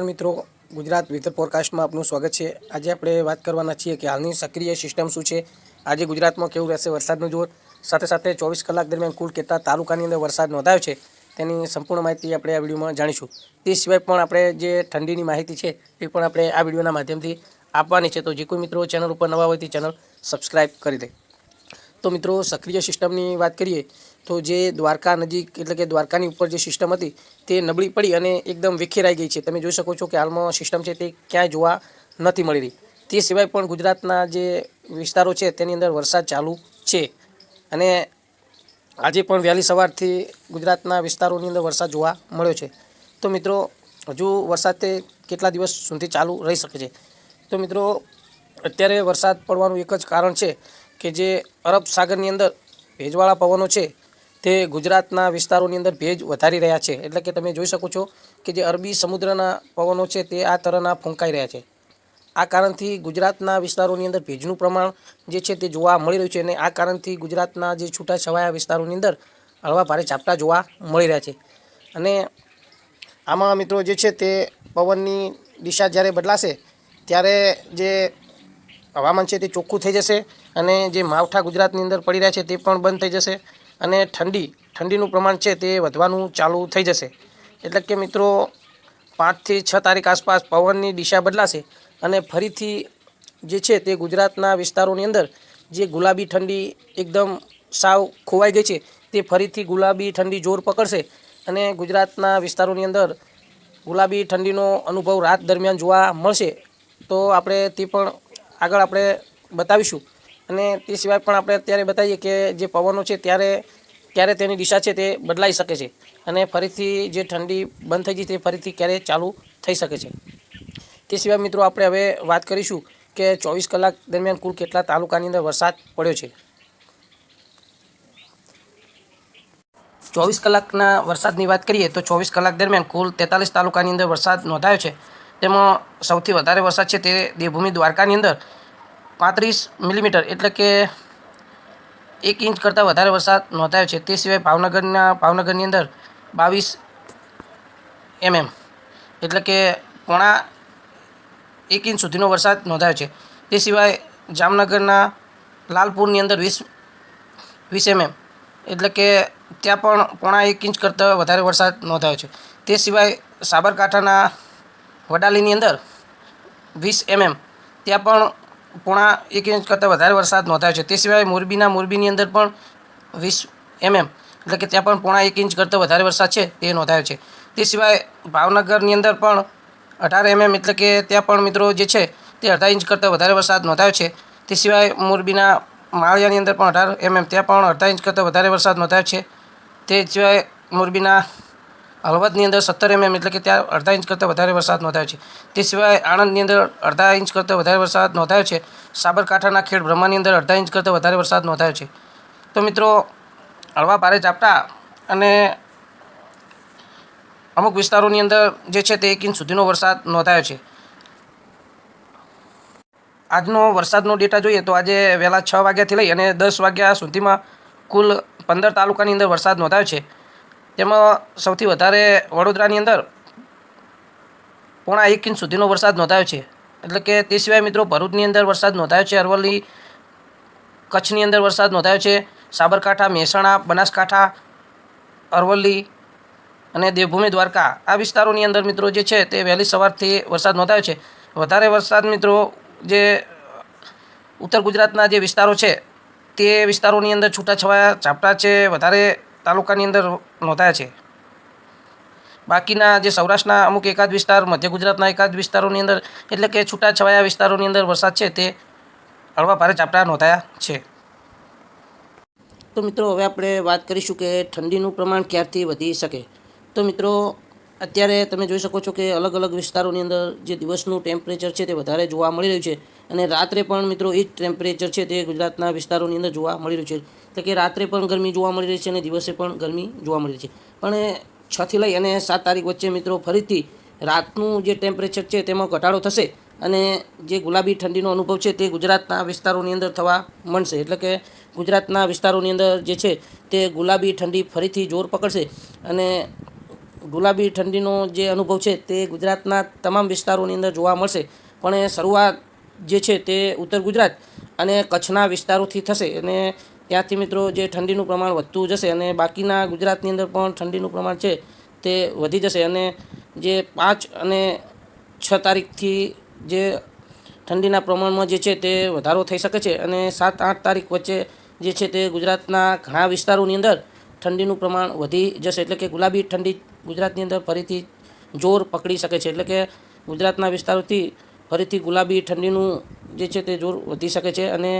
મિત્રો, ગુજરાત વેધર ફોરકાસ્ટમાં આપનું સ્વાગત છે. આજે આપણે વાત કરવાના છીએ કે હાલની સક્રિય સિસ્ટમ શું છે? આજે ગુજરાતમાં કેવું રહેશે વરસાદનું જોર? સાથે સાથે ચોવીસ કલાક દરમિયાન કુલ કેટલા તાલુકાની અંદર વરસાદ નોંધાયો છે? તેની સંપૂર્ણ માહિતી આપણે આ વિડીયોમાં જાણીશું. તે સિવાય પણ આપણે જે ઠંડીની માહિતી છે એ પણ આપણે આ વિડીયોના માધ્યમથી આપવાની છે. તો જે કોઈ મિત્રો ચેનલ ઉપર નવા હોય તે ચેનલ સબસ્ક્રાઈબ કરી દે. તો મિત્રો, સક્રિય સિસ્ટમની વાત કરીએ તો જે દ્વારકા નજીક, એટલે કે દ્વારકાની ઉપર જે સિસ્ટમ હતી, તે નબળી પડી અને એકદમ વિખેરાઈ ગઈ છે. તમે જોઈ શકો છો કે હાલમાં સિસ્ટમ છે તે ક્યાંય જોવા નથી મળી રહી. તે સિવાય પણ ગુજરાતના જે વિસ્તારો છે, તેની અંદર વરસાદ ચાલુ છે. અને આજે પણ વહેલી સવારથી ગુજરાતના વિસ્તારોની અંદર વરસાદ જોવા મળ્યો છે. તો મિત્રો, હજુ વરસાદ તે કેટલા દિવસ સુધી ચાલુ રહી શકે છે? તો મિત્રો, અત્યારે વરસાદ પડવાનું એક જ કારણ છે કે જે અરબ સાગરની અંદર ભેજવાળા પવનો છે તે ગુજરાતના વિસ્તારોની અંદર ભેજ વધારી રહ્યા છે. એટલે કે તમે જોઈ શકો છો કે જે અરબી સમુદ્રના પવનો છે તે આ તરહના ફૂંકાઈ રહ્યા છે. આ કારણથી ગુજરાતના વિસ્તારોની અંદર ભેજનું પ્રમાણ જે છે તે જોવા મળી રહ્યું છે અને આ કારણથી ગુજરાતના જે છૂટાછવાયા વિસ્તારોની અંદર હળવા ભારે ઝાપટા જોવા મળી રહ્યા છે. અને આમાં મિત્રો જે છે તે પવનની દિશા જ્યારે બદલાશે ત્યારે જે હવામાન છે તે ચોખ્ખું થઈ જશે અને જે માવઠા ગુજરાતની અંદર પડી રહ્યા છે તે પણ બંધ થઈ જશે. અને ઠંડી, ઠંડીનું પ્રમાણ છે તે વધવાનું ચાલુ થઈ જશે. એટલે કે મિત્રો, પાંચથી છ તારીખ આસપાસ પવનની દિશા બદલાશે અને ફરીથી જે છે તે ગુજરાતના વિસ્તારોની અંદર જે ગુલાબી ઠંડી એકદમ સાવ ખોવાઈ ગઈ છે, તે ફરીથી ગુલાબી ઠંડી જોર પકડશે અને ગુજરાતના વિસ્તારોની અંદર ગુલાબી ઠંડીનો અનુભવ રાત દરમિયાન જોવા મળશે. તો આપણે તે પણ આગળ આપણે બતાવીશું. અને તે સિવાય પણ આપણે અત્યારે બતાવીએ કે જે પવનો છે ત્યારે, ક્યારે તેની દિશા છે તે બદલાઈ શકે છે. અને ફરીથી જે ઠંડી બંધ થઈ ગઈ તે ફરીથી ક્યારે ચાલુ થઈ શકે છે. તે સિવાય મિત્રો આપણે હવે વાત કરીશું કે ચોવીસ કલાક દરમિયાન કુલ કેટલા તાલુકાની અંદર વરસાદ પડ્યો છે. ચોવીસ કલાકના વરસાદની વાત કરીએ તો ચોવીસ કલાક દરમિયાન કુલ તેતાલીસ તાલુકાની અંદર વરસાદ નોંધાયો છે. તેમાં સૌથી વધારે વરસાદ છે તે દેવભૂમિ દ્વારકાની અંદર પાંત્રીસ મિલીમીટર એટલે કે એક ઇંચ કરતાં વધારે વરસાદ નોંધાયો છે. તે સિવાય ભાવનગરના, ભાવનગરની અંદર બાવીસ એમએમ એટલે કે પોણા એક ઇંચ સુધીનો વરસાદ નોંધાયો છે. તે સિવાય જામનગરના લાલપુરની અંદર વીસ વીસ એમએમ એટલે કે ત્યાં પણ પોણા એક ઇંચ કરતાં વધારે વરસાદ નોંધાયો છે. તે સિવાય સાબરકાંઠાના વડાલીની અંદર વીસ એમએમ ત્યાં પણ પોણા એક ઇંચ કરતાં વધારે વરસાદ નોંધાયો છે. તે સિવાય મોરબીના મોરબીની અંદર પણ વીસ એમએમ, એટલે કે ત્યાં પણ પોણા એક ઇંચ કરતાં વધારે વરસાદ છે તે નોંધાયો છે. તે સિવાય ભાવનગરની અંદર પણ અઢાર એમએમ, એટલે કે ત્યાં પણ મિત્રો જે છે તે અડધા ઇંચ કરતાં વધારે વરસાદ નોંધાયો છે. તે સિવાય મોરબીના માળિયાની અંદર પણ અઢાર એમએમ, ત્યાં પણ અડધા ઇંચ કરતાં વધારે વરસાદ નોંધાયો છે. તે સિવાય મોરબીના હળવદની અંદર સત્તર એમએમ એટલે કે ત્યાં અડધા ઇંચ કરતાં વધારે વરસાદ નોંધાયો છે. તે સિવાય આણંદની અંદર અડધા ઇંચ કરતાં વધારે વરસાદ નોંધાયો છે. સાબરકાંઠાના ખેડ બ્રહ્માની અંદર અડધા ઇંચ કરતાં વધારે વરસાદ નોંધાયો છે. તો મિત્રો, હળવા ભારે ઝાપટા અને અમુક વિસ્તારોની અંદર જે છે તે એક ઇંચ સુધીનો વરસાદ નોંધાયો છે. આજનો વરસાદનો ડેટા જોઈએ તો આજે વહેલા છ વાગ્યાથી લઈ અને દસ વાગ્યા સુધીમાં કુલ પંદર તાલુકાની અંદર વરસાદ નોંધાયો છે. તેમાં સૌથી વધારે વડોદરાની અંદર પોણા એક ઇંચ સુધીનો વરસાદ નોંધાયો છે. એટલે કે તે સિવાય મિત્રો ભરૂચની અંદર વરસાદ નોંધાયો છે, અરવલ્લી કચ્છની અંદર વરસાદ નોંધાયો છે, સાબરકાંઠા, મહેસાણા, બનાસકાંઠા, અરવલ્લી અને દેવભૂમિ, દ્વારકા આ વિસ્તારોની અંદર મિત્રો જે છે તે વહેલી સવારથી વરસાદ નોંધાયો છે. વધારે વરસાદ મિત્રો જે ઉત્તર ગુજરાતના જે વિસ્તારો છે તે વિસ્તારોની અંદર છૂટાછવાયા ઝાપટા છે, વધારે તાલુકાની અંદર નોંધાયા છે. બાકીના જે સૌરાષ્ટ્રના અમુક એકાદ વિસ્તાર, મધ્ય ગુજરાતના એકાદ વિસ્તારોની અંદર, એટલે કે છૂટાછવાયા વિસ્તારોની અંદર વરસાદ છે, તે હળવા ભારે ઝાપટા નોંધાયા છે. તો મિત્રો, હવે આપણે વાત કરીશું કે ઠંડીનું પ્રમાણ ક્યારથી વધી શકે. તો મિત્રો, અત્યારે તમે જોઈ શકો છો કે અલગ અલગ વિસ્તારોની અંદર જે દિવસનું ટેમ્પરેચર છે તે વધારે જોવા મળી રહ્યું છે. અને રાત્રે પણ મિત્રો, એ જ ટેમ્પરેચર છે તે ગુજરાતના વિસ્તારોની અંદર જોવા મળી રહ્યું છે. એટલે કે રાત્રે પણ ગરમી જોવા મળી રહી છે અને દિવસે પણ ગરમી જોવા મળી રહી છે. પણ છથી લઈ અને સાત તારીખ વચ્ચે મિત્રો ફરીથી રાતનું જે ટેમ્પરેચર છે તેમાં ઘટાડો થશે અને જે ગુલાબી ઠંડીનો અનુભવ છે તે ગુજરાતના વિસ્તારોની અંદર થવા મળશે એટલે કે ગુજરાતના વિસ્તારોની અંદર જે છે તે ગુલાબી ઠંડી ફરીથી જોર પકડશે અને ગુલાબી ઠંડીનો જે અનુભવ છે તે ગુજરાતના તમામ વિસ્તારોની અંદર જોવા મળશે. પણ એ શરૂઆત જે છે તે ઉત્તર ગુજરાત અને કચ્છના વિસ્તારોથી થશે અને ત્યાંથી મિત્રો જે ઠંડીનું પ્રમાણ વધતું જશે અને બાકીના ગુજરાતની અંદર પણ ઠંડીનું પ્રમાણ છે તે વધી જશે અને જે પાંચ અને છ તારીખથી જે ઠંડીના પ્રમાણમાં જે છે તે વધારો થઈ શકે છે અને સાત આઠ તારીખ વચ્ચે જે છે તે ગુજરાતના ઘણા વિસ્તારોની અંદર ઠંડીનું પ્રમાણ વધી જશે. એટલે કે ગુલાબી ઠંડી ગુજરાતની અંદર ફરીથી જોર પકડી શકે છે. એટલે કે ગુજરાતના વિસ્તારોથી ફરીથી ગુલાબી ઠંડીનું જે છે તે જોર વધી શકે છે અને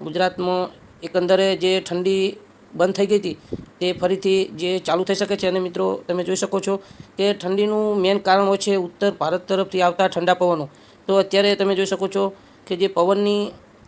ગુજરાતમાં એકંદરે જે ઠંડી બંધ થઈ ગઈ હતી, તે ફરીથી જે ચાલુ થઈ શકે છે અને મિત્રો તમે જોઈ શકો છો કે ઠંડીનું મેઇન કારણ હોય છે ઉત્તર ભારત તરફથી આવતા ઠંડા પવનો. તો અત્યારે તમે જોઈ શકો છો કે જે પવનની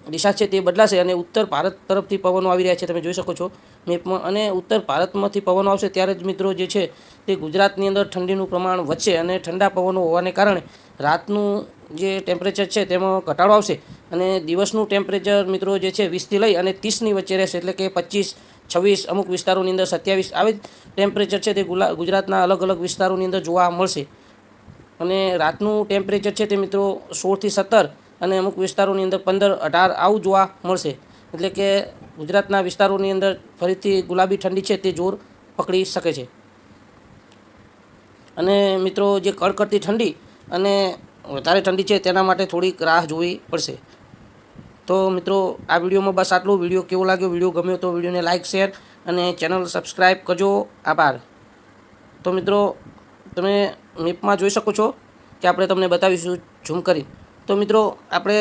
દિશા છે તે બદલાશે અને ઉત્તર ભારત તરફથી પવનો આવી રહ્યા છે તમે જોઈ શકો છો મેપમાં. અને ઉત્તર ભારતમાંથી પવનો આવશે ત્યારે જ મિત્રો જે છે તે ગુજરાતની અંદર ઠંડીનું પ્રમાણ વધશે અને ઠંડા પવનો હોવાને કારણે રાતનું જે ટેમ્પરેચર છે તેમાં ઘટાડો આવશે અને દિવસનું ટેમ્પરેચર મિત્રો જે છે વીસથી લઈ અને ત્રીસની વચ્ચે રહેશે એટલે કે પચીસ, છવ્વીસ અમુક વિસ્તારોની અંદર સત્યાવીસ આવી જ ટેમ્પરેચર છે તે ગુલા, ગુજરાતના અલગ અલગ વિસ્તારોની અંદર જોવા મળશે. અને રાતનું ટેમ્પરેચર છે તે મિત્રો સોળથી સત્તર અને અમુક વિસ્તારોની અંદર પંદર, અઢાર આવું જોવા મળશે. એટલે કે ગુજરાતના વિસ્તારોની અંદર ફરીથી ગુલાબી ઠંડી છે તે જોર પકડી શકે છે. અને મિત્રો જે કડકડતી ઠંડી અને વધારે ઠંડી છે તેના માટે થોડીક રાહ જોવી પડશે. તો મિત્રો, આ વિડીયોમાં બસ આટલું. વીડિયો કેવો લાગ્યો? વીડિયો ગમ્યો તો વિડીયોને લાઇક શેર અને ચેનલ સબસ્ક્રાઈબ કરજો. આભાર. તો મિત્રો, તમે મેપમાં જોઈ શકો છો કે આપણે તમને બતાવીશું ઝૂમ કરી તો મિત્રો, આપણે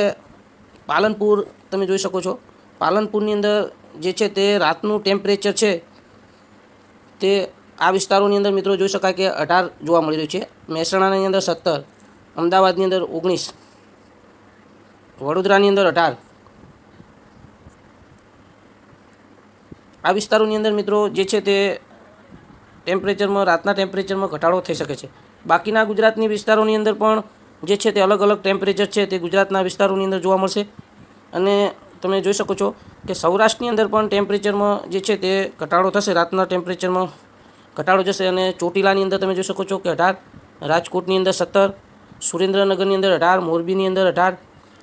પાલનપુર તમે જોઈ શકો છો. પાલનપુરની અંદર જે છે તે રાતનું ટેમ્પરેચર છે તે આ વિસ્તારોની અંદર મિત્રો જોઈ શકાય કે અઢાર જોવા મળી રહ્યું છે. મહેસાણાની અંદર સત્તર. અમદાવાદની અંદર ઓગણીસ. વડોદરાની અંદર અઢાર. આ વિસ્તારોની અંદર મિત્રો જે છે તે ટેમ્પરેચરમાં રાતના ટેમ્પરેચરમાં ઘટાડો થઈ શકે છે. બાકીના ગુજરાતની વિસ્તારોની અંદર પણ જે છે તે અલગ અલગ ટેમ્પરેચર છે તે ગુજરાતના વિસ્તારોની અંદર જોવા મળશે. અને તમે જોઈ શકો છો કે સૌરાષ્ટ્રની અંદર પણ ટેમ્પરેચરમાં જે છે તે ઘટાડો થશે. રાતના ટેમ્પરેચરમાં ઘટાડો જશે અને ચોટીલાની અંદર તમે જોઈ શકો છો કે અઢાર, રાજકોટની અંદર સત્તર સુરેન્દ્રનગરની અંદર અઢાર, મોરબીની અંદર અઢાર.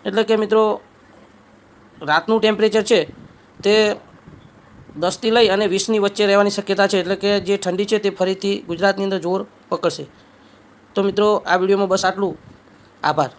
એટલે કે મિત્રો, રાતનું ટેમ્પરેચર છે તે દસથી લઈ અને વીસની વચ્ચે રહેવાની શક્યતા છે. એટલે કે જે ઠંડી છે તે ફરીથી ગુજરાતની અંદર જોર પકડશે. તો મિત્રો, આ વિડીયોમાં બસ આટલું. આભાર.